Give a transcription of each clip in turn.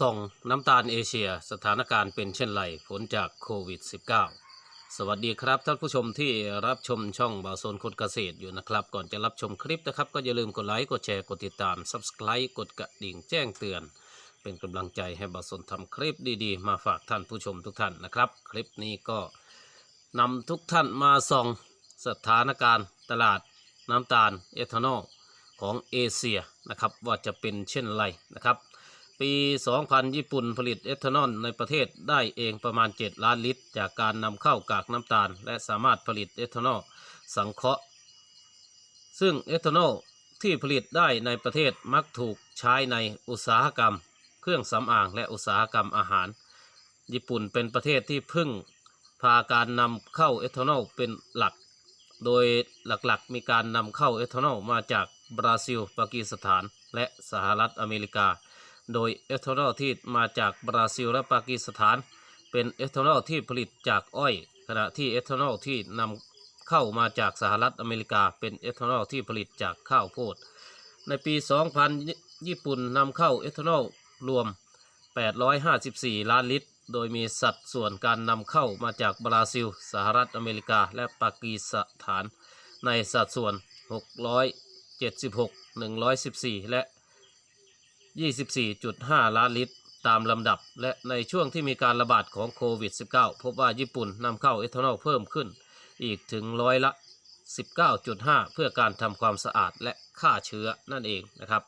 ส่องน้ำตาลเอเชีย สถานการณ์เป็นเช่นไรผลจากโควิด -19 สวัสดีครับท่านผู้ชมที่รับชมช่องบาวโซนคนเกษตรอยู่นะครับ ก่อนจะรับชมคลิปนะครับ ก็อย่าลืมกดไลค์กดแชร์กดติดตาม Subscribe กดกระดิ่งแจ้งเตือน เป็นกำลังใจให้บาวโซนทำคลิปดีๆ มาฝากท่านผู้ชมทุกท่านนะครับ คลิปนี้ก็นำทุกท่านมาส่องสถานการณ์ตลาดน้ำตาลเอทานอลของเอเชียนะครับว่าจะเป็นเช่นไรนะครับ ปี 2000 ญี่ปุ่นผลิตเอทานอลในประเทศได้เองประมาณ 7 ล้านลิตร จากการนำเข้ากากน้ำตาล และสามารถผลิตเอทานอลสังเคราะห์ ซึ่งเอทานอลที่ผลิตได้ในประเทศมักถูกใช้ในอุตสาหกรรม เครื่องสำอางและอุตสาหกรรมอาหาร ญี่ปุ่นเป็นประเทศที่พึ่งพาการนำเข้าเอทานอลเป็นหลัก โดยหลักๆมีการนำเข้าเอทานอลมาจากบราซิลปากีสถาน และสหรัฐอเมริกา โดยเอทานอลที่มาจากบราซิลและปากีสถาน เป็นเอทานอลที่ผลิตจากอ้อย ขณะที่เอทานอลที่นำเข้ามาจากสหรัฐอเมริกา เป็นเอทานอลที่ผลิตจากข้าวโพด ในปี 2000 ญี่ปุ่นนำเข้าเอทานอลรวม 854 ล้านลิตร โดยมีสัดส่วนการนำเข้ามาจากบราซิล สหรัฐอเมริกา และปากีสถาน ในสัดส่วน 676 114 และ 24.5 ล้านลิตร ตามลำดับ และในช่วงที่มีการระบาดของโควิด -19 พบว่าญี่ปุ่นนำเข้าเอทานอลเพิ่มขึ้น อีกถึงร้อยละ 19.5 เพื่อการทำความสะอาดและฆ่าเชื้อนั่นเองนะครับ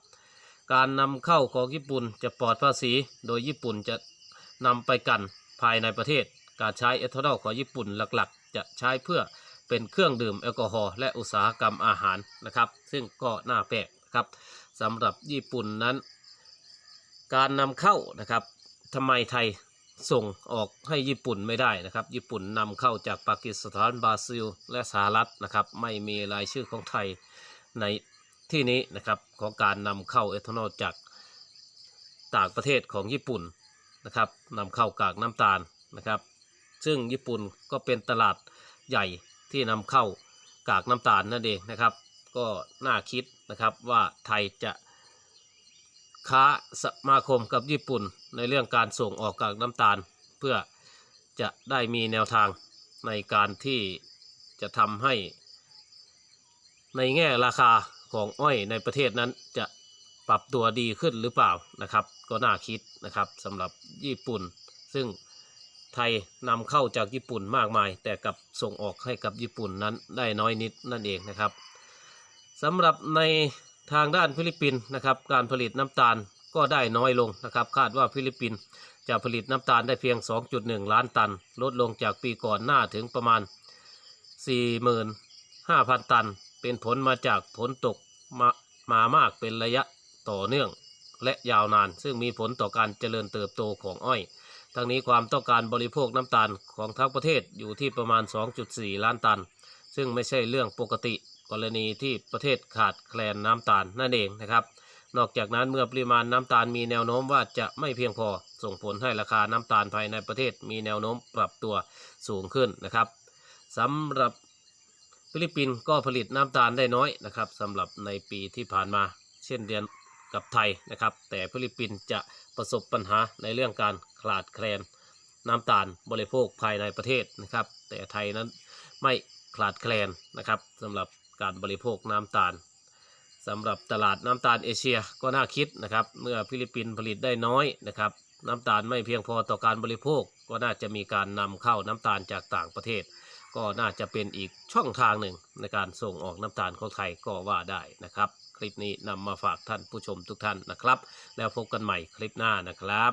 การนำเข้าของญี่ปุ่นจะปลอดภาษี โดยญี่ปุ่นจะนำไปกันภายในประเทศ การใช้เอทานอลของญี่ปุ่นหลักๆ จะใช้เพื่อเป็นเครื่องดื่มแอลกอฮอล์และอุตสาหกรรมอาหารนะครับ ซึ่งก็น่าแปลกครับสำหรับญี่ปุ่นนั้น การนำเข้านะครับทำไมไทยส่งออกให้ญี่ปุ่นไม่ได้นะครับ ญี่ปุ่นนำเข้าจากปากีสถานบราซิล และสหรัฐนะครับ ไม่มีรายชื่อของไทยในที่นี้นะครับของการนำเข้าเอทานอลจากต่างประเทศของญี่ปุ่นนะครับนำเข้ากากน้ำตาลนะครับ ซึ่งญี่ปุ่นก็เป็นตลาดใหญ่ที่นำเข้ากากน้ำตาลนั่นเองนะครับ ก็น่าคิดนะครับว่าไทยจะ ค้าสมาคมกับญี่ปุ่นในเรื่องการส่งออกกากน้ำตาล เพื่อจะได้มีแนวทางในการที่จะทำให้ ในแง่ราคาของอ้อยในประเทศนั้นจะปรับตัวดีขึ้นหรือเปล่านะครับ ก็น่าคิดนะครับสำหรับญี่ปุ่น ซึ่งไทยนำเข้าจากญี่ปุ่นมากมาย แต่กับส่งออกให้กับญี่ปุ่นนั้นได้น้อยนิดนั่นเองนะครับสำหรับใน ทางด้านฟิลิปปินส์นะครับการผลิตน้ำตาลก็ได้น้อยลงนะครับคาดว่าฟิลิปปินส์จะผลิตน้ำตาลได้เพียง 2.1 ล้านตัน ลดลงจากปีก่อนหน้าถึงประมาณ 45,000 ตัน เป็นผลมาจากฝนตกมามามากเป็นระยะต่อเนื่องและยาวนาน ซึ่งมีผลต่อการเจริญเติบโตของอ้อย ทั้งนี้ความต้องการบริโภคน้ำตาลของทั้งประเทศอยู่ที่ประมาณ 2.4 ล้านตัน ซึ่งไม่ใช่เรื่องปกติ กรณีที่ประเทศขาดแคลนน้ำตาลนั่นเองนะครับ นอกจากนั้นเมื่อปริมาณน้ำตาลมีแนวโน้มว่าจะไม่เพียงพอ ส่งผลให้ราคาน้ำตาลภายในประเทศมีแนวโน้มปรับตัวสูงขึ้นนะครับสำหรับฟิลิปปินส์ก็ผลิตน้ำตาลได้น้อยนะครับสำหรับในปีที่ผ่านมา เช่นเดียวกับไทยนะครับ แต่ฟิลิปปินส์จะประสบปัญหาในเรื่องการขาดแคลนน้ำตาลบริโภคภายในประเทศนะครับ แต่ไทยนั้นไม่ขาดแคลนนะครับสำหรับ การบริโภคน้ำตาลสำหรับตลาดน้ำตาลเอเชียก็น่าคิดนะครับ เมื่อฟิลิปปินส์ผลิตได้น้อยนะครับ น้ำตาลไม่เพียงพอต่อการบริโภค ก็น่าจะมีการนำเข้าน้ำตาลจากต่างประเทศ ก็น่าจะเป็นอีกช่องทางหนึ่งในการส่งออกน้ำตาลของไทยก็ว่าได้นะครับ คลิปนี้นำมาฝากท่านผู้ชมทุกท่านนะครับ แล้วพบกันใหม่คลิปหน้านะครับ